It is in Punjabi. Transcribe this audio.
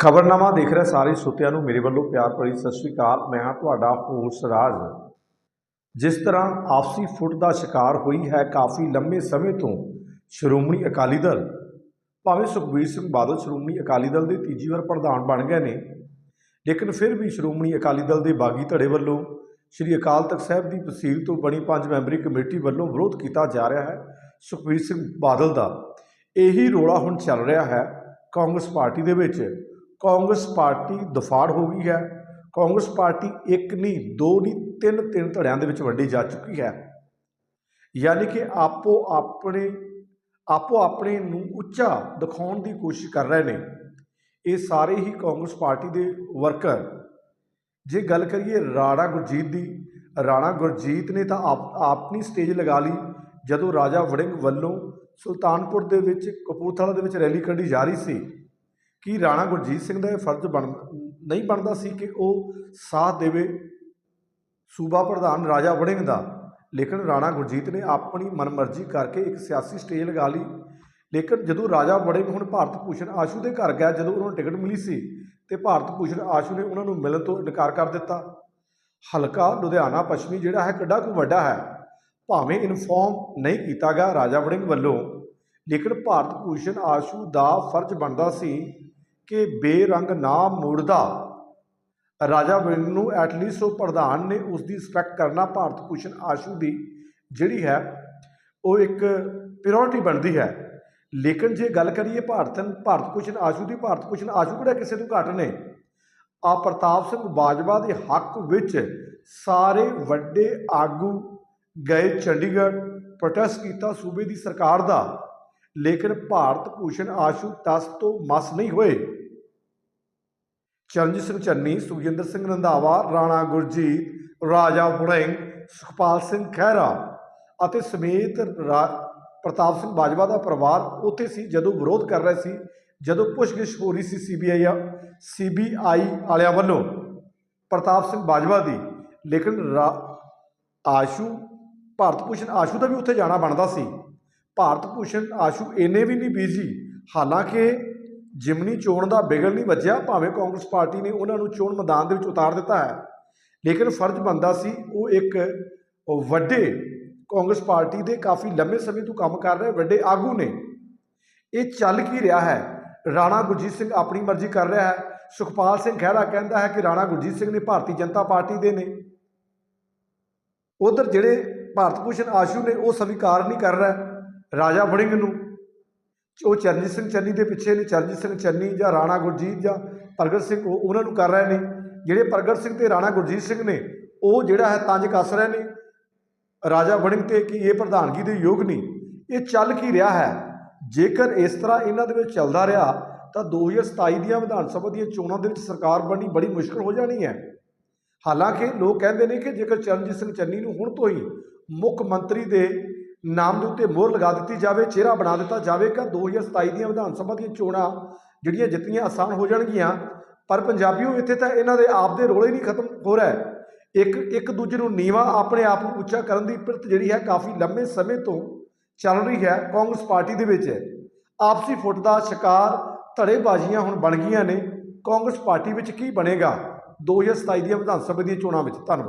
ਖਬਰਨਾਮਾ ਦੇਖ ਰਹੇ ਸਾਰੇ ਸਰੋਤਿਆਂ ਨੂੰ ਮੇਰੇ ਵੱਲੋਂ ਪਿਆਰ ਭਰੀ ਸਤਿ ਸ਼੍ਰੀ ਅਕਾਲ, ਮੈਂ ਹਾਂ ਤੁਹਾਡਾ ਹੋਸ ਰਾਜ। ਜਿਸ ਤਰ੍ਹਾਂ ਆਪਸੀ ਫੁੱਟ ਦਾ ਸ਼ਿਕਾਰ ਹੋਈ ਹੈ ਕਾਫੀ ਲੰਮੇ ਸਮੇਂ ਤੋਂ ਸ਼੍ਰੋਮਣੀ ਅਕਾਲੀ ਦਲ। ਭਾਵੇਂ ਸੁਖਬੀਰ ਸਿੰਘ ਬਾਦਲ ਸ਼੍ਰੋਮਣੀ ਅਕਾਲੀ ਦਲ ਦੇ ਤੀਜੀ ਵਾਰ ਪ੍ਰਧਾਨ ਬਣ ਗਏ ਨੇ, ਲੇਕਿਨ ਫਿਰ ਵੀ ਸ਼੍ਰੋਮਣੀ ਅਕਾਲੀ ਦਲ ਦੇ ਬਾਗੀ ਧੜੇ ਵੱਲੋਂ ਸ੍ਰੀ ਅਕਾਲ ਤਖਤ ਸਾਹਿਬ ਦੀ ਤਹਿਸੀਲ ਤੋਂ ਬਣੀ ਪੰਜ ਮੈਂਬਰੀ ਕਮੇਟੀ ਵੱਲੋਂ ਵਿਰੋਧ ਕੀਤਾ ਜਾ ਰਿਹਾ ਹੈ ਸੁਖਬੀਰ ਸਿੰਘ ਬਾਦਲ ਦਾ। ਇਹੀ ਰੋਲਾ ਹੁਣ ਚੱਲ ਰਿਹਾ ਹੈ ਕਾਂਗਰਸ ਪਾਰਟੀ ਦੇ ਵਿੱਚ। ਕਾਂਗਰਸ ਪਾਰਟੀ ਦਫਾੜ ਹੋ ਗਈ ਹੈ। ਕਾਂਗਰਸ ਪਾਰਟੀ ਇੱਕ ਨਹੀਂ, ਦੋ ਨਹੀਂ, ਤਿੰਨ ਤਿੰਨ ਧੜਿਆਂ ਦੇ ਵਿੱਚ ਵੰਡੀ ਜਾ ਚੁੱਕੀ ਹੈ। ਯਾਨੀ ਕਿ ਆਪੋ ਆਪਣੇ ਆਪੋ ਆਪਣੇ ਨੂੰ ਉੱਚਾ ਦਿਖਾਉਣ ਦੀ ਕੋਸ਼ਿਸ਼ ਕਰ ਰਹੇ ਨੇ। ਇਹ ਸਾਰੇ ਹੀ ਕਾਂਗਰਸ ਪਾਰਟੀ ਦੇ ਵਰਕਰ। ਜੇ ਗੱਲ ਕਰੀਏ ਰਾਣਾ ਗੁਰਜੀਤ ਦੀ, ਰਾਣਾ ਗੁਰਜੀਤ ਨੇ ਤਾਂ ਆਪ, ਆਪਣੀ ਸਟੇਜ ਲਗਾ ਲਈ, ਜਦੋਂ ਰਾਜਾ ਵੜਿੰਗ ਵੱਲੋਂ ਸੁਲਤਾਨਪੁਰ ਦੇ ਵਿੱਚ ਕਪੂਰਥਲਾ ਦੇ ਵਿੱਚ ਰੈਲੀ ਕੱਢੀ ਜਾ ਰਹੀ ਸੀ। ਕਿ ਰਾਣਾ ਗੁਰਜੀਤ ਸਿੰਘ ਦਾ ਇਹ ਫਰਜ਼ ਬਣ, ਨਹੀਂ ਬਣਦਾ ਸੀ ਕਿ ਉਹ ਸਾਥ ਦੇਵੇ? ਸੂਬਾ ਪ੍ਰਧਾਨ ਰਾਜਾ ਵੜਿੰਗ ਦਾ। ਲੇਕਿਨ ਰਾਣਾ ਗੁਰਜੀਤ ਨੇ ਆਪਣੀ ਮਨਮਰਜ਼ੀ ਕਰਕੇ ਇੱਕ ਸਿਆਸੀ ਸਟੇਜ ਲਗਾ ਲਈ। ਲੇਕਿਨ ਜਦੋਂ ਰਾਜਾ ਵੜਿੰਗ ਹੁਣ ਭਾਰਤ ਭੂਸ਼ਣ ਆਸ਼ੂ ਦੇ ਘਰ ਗਿਆ, ਜਦੋਂ ਉਹਨਾਂ ਨੂੰ ਟਿਕਟ ਮਿਲੀ ਸੀ ਤੇ ਭਾਰਤ ਭੂਸ਼ਣ ਆਸ਼ੂ ਨੇ ਉਹਨਾਂ ਨੂੰ ਮਿਲਣ ਤੋਂ ਇਨਕਾਰ ਕਰ ਦਿੱਤਾ। ਹਲਕਾ ਲੁਧਿਆਣਾ ਪੱਛਮੀ ਜਿਹੜਾ ਹੈ, ਕਿੱਡਾ ਕੁ ਵੱਡਾ ਹੈ, ਭਾਵੇਂ ਇਨਫੋਰਮ ਨਹੀਂ ਕੀਤਾ ਗਿਆ ਰਾਜਾ ਵੜਿੰਗ ਵੱਲੋਂ, ਲੇਕਿਨ ਭਾਰਤ ਭੂਸ਼ਣ ਆਸ਼ੂ ਦਾ ਫਰਜ਼ ਬਣਦਾ ਸੀ ਕਿ ਬੇਰੰਗ ਨਾ ਮੋੜਦਾ। ਰਾਜਾ ਵਿੰਗ ਨੂੰ ਐਟਲੀਸਟ ਉਹ ਪ੍ਰਧਾਨ ਨੇ ਉਸ ਦੀ ਰਿਸਪੈਕਟ ਕਰਨਾ ਭਾਰਤ ਭੂਸ਼ਣ ਆਸ਼ੂ ਦੀ ਜਿਹੜੀ ਹੈ, ਉਹ ਇੱਕ ਪ੍ਰਾਇੋਰਟੀ ਬਣਦੀ ਹੈ। ਲੇਕਿਨ ਜੇ ਗੱਲ ਕਰੀਏ ਭਾਰਤਨ ਭਾਰਤ ਭੂਸ਼ਣ ਆਸ਼ੂ ਦੀ, ਭਾਰਤ ਭੂਸ਼ਣ ਆਸ਼ੂ ਕਿਹੜਾ ਕਿਸੇ ਤੋਂ ਘੱਟ ਨੇ? ਆ ਪ੍ਰਤਾਪ ਸਿੰਘ ਬਾਜਵਾ ਦੇ ਹੱਕ ਵਿੱਚ ਸਾਰੇ ਵੱਡੇ ਆਗੂ ਗਏ ਚੰਡੀਗੜ੍ਹ ਪ੍ਰੋਟੈਸਟ ਕੀਤਾ ਸੂਬੇ ਦੀ ਸਰਕਾਰ ਦਾ। ਲੇਕਿਨ ਭਾਰਤ ਭੂਸ਼ਣ ਆਸ਼ੂ ਤਸ ਤੋਂ ਮਸ ਨਹੀਂ ਹੋਏ। ਚਰਨਜੀਤ ਸਿੰਘ ਚੰਨੀ, ਸੁਖਜਿੰਦਰ ਸਿੰਘ ਰੰਧਾਵਾ, ਰਾਣਾ ਗੁਰਜੀਤ, ਰਾਜਾ ਵੜਿੰਗ, ਸੁਖਪਾਲ ਸਿੰਘ ਖਹਿਰਾ ਅਤੇ ਸਮੇਤ ਰਾ- ਪ੍ਰਤਾਪ ਸਿੰਘ ਬਾਜਵਾ ਦਾ ਪਰਿਵਾਰ ਉੱਥੇ ਸੀ ਜਦੋਂ ਵਿਰੋਧ ਕਰ ਰਹੇ ਸੀ, ਜਦੋਂ ਪੁੱਛਗਿੱਛ ਹੋ ਰਹੀ ਸੀ ਸੀਬੀਆਈ ਸੀਬੀਆਈ ਵਾਲਿਆਂ ਵੱਲੋਂ। ਪ੍ਰਤਾਪ ਸਿੰਘ ਬਾਜਵਾ ਦੀ, ਲੇਕਿਨ ਰਾ- ਆਸ਼ੂ, ਭਾਰਤ ਭੂਸ਼ਣ ਆਸ਼ੂ ਦਾ ਵੀ ਉੱਥੇ ਜਾਣਾ ਬਣਦਾ ਸੀ। ਭਾਰਤ ਭੂਸ਼ਣ ਆਸ਼ੂ ਇੰਨੇ ਵੀ ਨਹੀਂ ਬੀਜੀ ਹਾਲਾਂਕਿ ਜਿਮਨੀ ਚੋਣ ਦਾ ਬਿਗਲ ਨਹੀਂ ਵੱਜਿਆ, ਭਾਵੇਂ ਕਾਂਗਰਸ ਪਾਰਟੀ ਨੇ ਉਹਨਾਂ ਨੂੰ ਚੋਣ ਮੈਦਾਨ ਦੇ ਵਿੱਚ ਉਤਾਰ ਦਿੱਤਾ ਹੈ। ਲੇਕਿਨ ਫਰਜ਼ ਬਣਦਾ ਸੀ ਉਹ ਇੱਕ ਵੱਡੇ ਕਾਂਗਰਸ ਪਾਰਟੀ ਦੇ ਕਾਫੀ ਲੰਮੇ ਸਮੇਂ ਤੋਂ ਕੰਮ ਕਰ ਰਹੇ ਵੱਡੇ ਆਗੂ ਨੇ। ਇਹ ਚੱਲ ਕੀ ਰਿਹਾ ਹੈ? ਰਾਣਾ ਗੁਰਜੀਤ ਸਿੰਘ ਆਪਣੀ ਮਰਜ਼ੀ ਕਰ ਰਿਹਾ ਹੈ। ਸੁਖਪਾਲ ਸਿੰਘ ਖਹਿਰਾ ਕਹਿੰਦਾ ਹੈ ਕਿ ਰਾਣਾ ਗੁਰਜੀਤ ਸਿੰਘ ਨੇ ਭਾਰਤੀ ਜਨਤਾ ਪਾਰਟੀ ਦੇ ਨੇ। ਉਧਰ ਜਿਹੜੇ ਭਾਰਤ ਭੂਸ਼ਣ ਆਸ਼ੂ ਨੇ ਉਹ ਸਵੀਕਾਰ ਨਹੀਂ ਕਰ ਰਿਹਾ। ਰਾਜਾ ਵੜਿੰਗ ਨੂੰ। ਉਹ ਚਰਨਜੀਤ ਸਿੰਘ ਚੰਨੀ ਦੇ ਪਿੱਛੇ ਨੇ, ਚਰਨਜੀਤ ਸਿੰਘ ਚੰਨੀ ਜਾਂ ਰਾਣਾ ਗੁਰਜੀਤ ਜਾਂ ਪ੍ਰਗਟ ਸਿੰਘ, ਉਹ ਉਹਨਾਂ ਨੂੰ ਕਰ ਰਹੇ ਨੇ। ਜਿਹੜੇ ਪ੍ਰਗਟ ਸਿੰਘ ਤੇ ਰਾਣਾ ਗੁਰਜੀਤ ਸਿੰਘ ਨੇ, ਉਹ ਜਿਹੜਾ ਹੈ ਤੰਜ ਕੱਸ ਰਹੇ ਨੇ। ਰਾਜਾ ਵੜਿੰਗ ਤੇ ਕਿ ਇਹ ਪ੍ਰਧਾਨਗੀ ਦੇ ਯੋਗ ਨਹੀਂ। ਇਹ ਚੱਲ ਕੀ ਰਿਹਾ ਹੈ? ਜੇਕਰ ਇਸ ਤਰ੍ਹਾਂ ਇਹਨਾਂ ਦੇ ਵਿੱਚ ਚੱਲਦਾ ਰਿਹਾ, ਤਾਂ 2027 ਦੀਆਂ ਵਿਧਾਨ ਸਭਾ ਦੀਆਂ ਚੋਣਾਂ ਦੇ ਵਿੱਚ ਸਰਕਾਰ ਬਣਨੀ ਬੜੀ ਮੁਸ਼ਕਲ ਹੋ ਜਾਣੀ ਹੈ। ਹਾਲਾਂਕਿ ਲੋਕ ਕਹਿੰਦੇ ਨੇ ਕਿ ਜੇਕਰ ਚਰਨਜੀਤ ਸਿੰਘ ਚੰਨੀ ਨੂੰ ਹੁਣ ਤੋਂ ਹੀ ਮੁੱਖ ਮੰਤਰੀ ਦੇ ਨਾਮ ਦੇ ਉੱਤੇ ਮੋਹਰ ਲਗਾ ਦਿੱਤੀ ਜਾਵੇ, ਚਿਹਰਾ ਬਣਾ ਦਿੱਤਾ ਜਾਵੇਗਾ 2027 ਦੀਆਂ ਵਿਧਾਨ ਸਭਾ ਦੀਆਂ ਚੋਣਾਂ ਜਿਹੜੀਆਂ ਜਿੱਤੀਆਂ ਆਸਾਨ ਹੋ ਜਾਣਗੀਆਂ। ਪਰ ਪੰਜਾਬੀਓ, ਇੱਥੇ ਤਾਂ ਇਹਨਾਂ ਦੇ ਆਪ ਦੇ ਰੋਲੇ ਨਹੀਂ ਖਤਮ ਹੋ ਰਿਹਾ। ਇੱਕ ਇੱਕ ਦੂਜੇ ਨੂੰ ਨੀਵਾ ਆਪਣੇ ਆਪ ਨੂੰ ਉੱਚਾ ਕਰਨ ਦੀ ਪ੍ਰਤ ਜਿਹੜੀ ਹੈ ਕਾਫੀ ਲੰਮੇ ਸਮੇਂ ਤੋਂ ਚੱਲ ਰਹੀ ਹੈ, ਕਾਂਗਰਸ ਪਾਰਟੀ ਦੇ ਵਿੱਚ। ਆਪਸੀ ਫੁੱਟ ਦਾ ਸ਼ਿਕਾਰ, ਧੜੇਬਾਜ਼ੀਆਂ ਹੁਣ ਬਣ ਗਈਆਂ ਨੇ। ਕਾਂਗਰਸ ਪਾਰਟੀ ਵਿੱਚ ਕੀ ਬਣੇਗਾ? 2027 ਦੀਆਂ ਵਿਧਾਨ ਸਭਾ ਦੀਆਂ ਚੋਣਾਂ ਵਿੱਚ। ਧੰਨਵਾਦ।